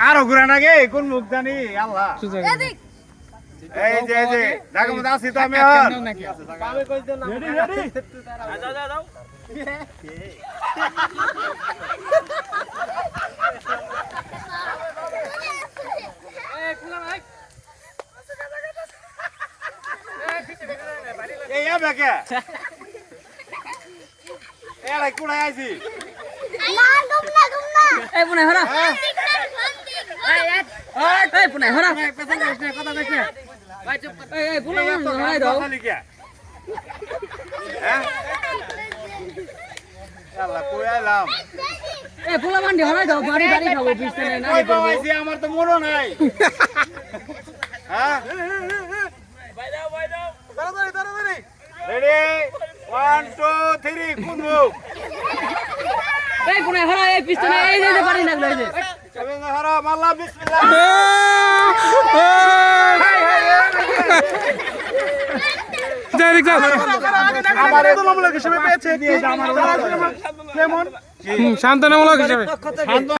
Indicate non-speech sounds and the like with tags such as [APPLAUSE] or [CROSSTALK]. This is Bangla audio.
আরও ঘুরে না গে কোন মুখ জানি? আল্লাহ। এই যে এই যে ঢাকা মধ্যে আছি তো আমি আর। রেডি রেডি [LAUGHS] এই আবে কে এই আরে কোন আইছি? এই পুনে হরা হ্যাঁ? এই পুনে হরা পেছন কইছ না কথা কইছ। না এই এই পুনে হরাই দাও। হ্যাঁ? আল্লাহ কই আইলাম? এই পুলা মান্ডি হরাই দাও। বাড়ি বাড়ি খাব পিছনে না। কই বাবাইছি আমার তো মনো নাই। হ্যাঁ? রেডি ওয়ান টু থ্রি কোন মুখ এই পুনে হরা এই পিছনে এই যে যে লাগল এই যে। চলে না মাল্লা বিসমিল্লাহ। আমার তুলনামূলক হিসেবে পেয়েছে কি আমার কেমন শান্তনামূলক হিসাবে।